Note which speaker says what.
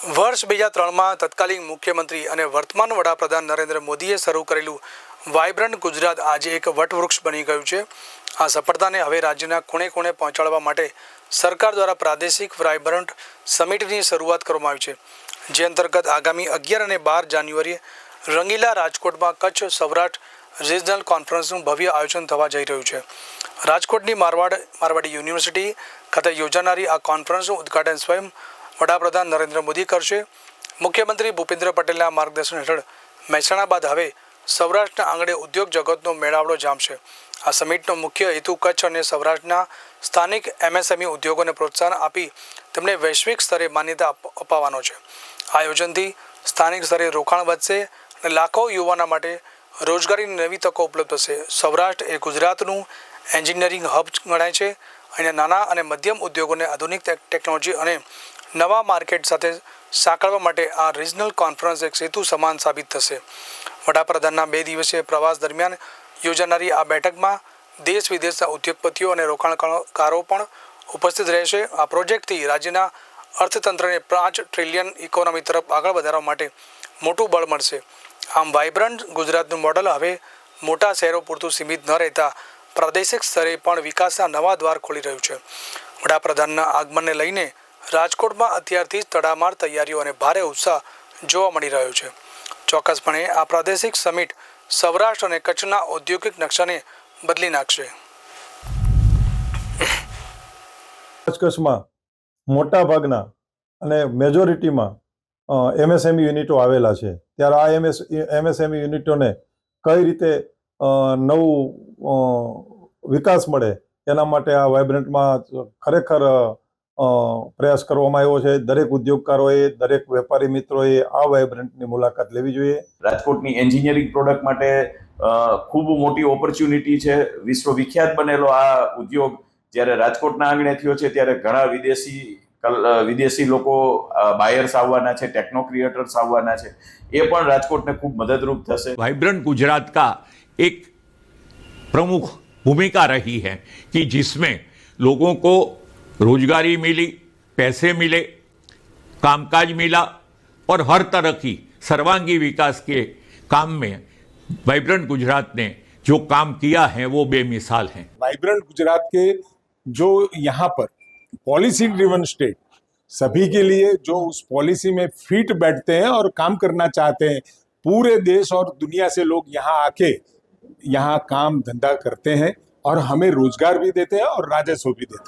Speaker 1: વર્ષ બે હજાર ત્રણમાં તત્કાલીન મુખ્યમંત્રી અને વર્તમાન વડાપ્રધાન નરેન્દ્ર મોદીએ શરૂ કરેલું વાયબ્રન્ટ ગુજરાત આજે એક વટવૃક્ષ બની ગયું છે. આ સફળતાને હવે રાજ્યના ખૂણે ખૂણે પહોંચાડવા માટે સરકાર દ્વારા પ્રાદેશિક વાયબ્રન્ટ સમિટની શરૂઆત કરવામાં આવી છે. જે અંતર્ગત આગામી અગિયાર અને બાર જાન્યુઆરીએ રંગીલા રાજકોટમાં કચ્છ સૌરાષ્ટ્ર રિજનલ કોન્ફરન્સનું ભવ્ય આયોજન થવા જઈ રહ્યું છે. રાજકોટની મારવાડ મારવાડી યુનિવર્સિટી ખાતે યોજાનારી આ કોન્ફરન્સનું ઉદ્ઘાટન સ્વયં વડાપ્રધાન નરેન્દ્ર મોદી કરશે. મુખ્યમંત્રી ભૂપેન્દ્ર પટેલના માર્ગદર્શન હેઠળ મહેસાણા બાદ હવે સૌરાષ્ટ્રના આંગણે ઉદ્યોગ જગતનો મેળાવડો જામશે. આ સમિટનો મુખ્ય હેતુ કચ્છ અને સૌરાષ્ટ્રના સ્થાનિક એમએસએમઈ ઉદ્યોગોને પ્રોત્સાહન આપી તેમને વૈશ્વિક સ્તરે માન્યતા અપાવવાનો છે. આ આયોજનથી સ્થાનિક સ્તરે રોકાણ વધશે અને લાખો યુવાના માટે રોજગારીની નવી તકો ઉપલબ્ધ થશે. સૌરાષ્ટ્ર એ ગુજરાતનું એન્જિનિયરિંગ હબ ગણાય છે અને નાના અને મધ્યમ ઉદ્યોગોને આધુનિક ટેકનોલોજી અને નવા માર્કેટ સાથે સાંકળવા માટે આ રિજનલ કોન્ફરન્સ એક સેતુ સમાન સાબિત થશે. વડાપ્રધાનના બે દિવસીય પ્રવાસ દરમિયાન યોજાનારી આ બેઠકમાં દેશ વિદેશના ઉદ્યોગપતિઓ અને રોકાણકારો પણ ઉપસ્થિત રહેશે. આ પ્રોજેક્ટથી રાજ્યના અર્થતંત્રને પાંચ ટ્રિલિયન ઇકોનોમી તરફ આગળ વધારવા માટે મોટું બળ મળશે. આમ વાઇબ્રન્ટ ગુજરાતનું મોડલ હવે મોટા શહેરો પૂરતું સીમિત ન રહેતા પ્રાદેશિક સ્તરે પણ વિકાસના નવા દ્વાર ખોલી રહ્યું છે. વડાપ્રધાનના આગમનને લઈને રાજકોટમાં અત્યારથી જ તડામાર તૈયારીઓ અને ભારે ઉત્સાહ જોવા મળી રહ્યો છે. ચોક્કસપણે આ પ્રાદેશિક સમિટ સૌરાષ્ટ્ર અને કચ્છના ઔદ્યોગિક નકશાને બદલી નાખશે.
Speaker 2: કચ્છમાં મોટા ભાગના અને મેજોરિટીમાં એમએસએમઈ યુનિટો આવેલા છે. ત્યારે આ એમએસ એમએસએમઈ યુનિટોને કઈ રીતે નવું વિકાસ મળે એના માટે આ વાઇબ્રન્ટમાં ખરેખર પ્રયાસ કરવામાં આવ્યો છે દરેક ઉદ્યોગકારોએ દરેક વેપારી મિત્રોએ આ વાઇબ્રન્ટની મુલાકાત લેવી જોઈએ
Speaker 3: રાજકોટની એન્જિનિયરિંગ પ્રોડક્ટ માટે અ, ખૂબ મોટી ઓપોર્ચ્યુનિટી છે વિશ્વ વિખ્યાત બનેલો આ ઉદ્યોગ જ્યારે રાજકોટના આંગણે થયો છે ત્યારે ઘણા વિદેશી કલ- અ, વિદેશી લોકો બાયર્સ આવવાના છે ટેકનો ક્રિએટર્સ આવવાના છે એ પણ રાજકોટને ખૂબ મદદરૂપ થશે
Speaker 4: वाइब्रेंट गुजरात का एक प्रमुख भूमिका रही है कि जिसमें लोगों को रोजगारी मिली, पैसे मिले, कामकाज मिला और हर तरह की सर्वांगी विकास के काम में वाइब्रेंट गुजरात ने जो काम किया है, वो बेमिसाल है।
Speaker 5: वाइब्रेंट गुजरात के जो यहाँ पर पॉलिसी ड्रिवन स्टेट, सभी के लिए जो उस पॉलिसी में फिट बैठते हैं और काम करना चाहते हैं, पूरे देश और दुनिया से लोग यहाँ आके यहाँ काम धंधा करते हैं और हमें रोज़गार भी देते हैं और राजस्व भी देते हैं।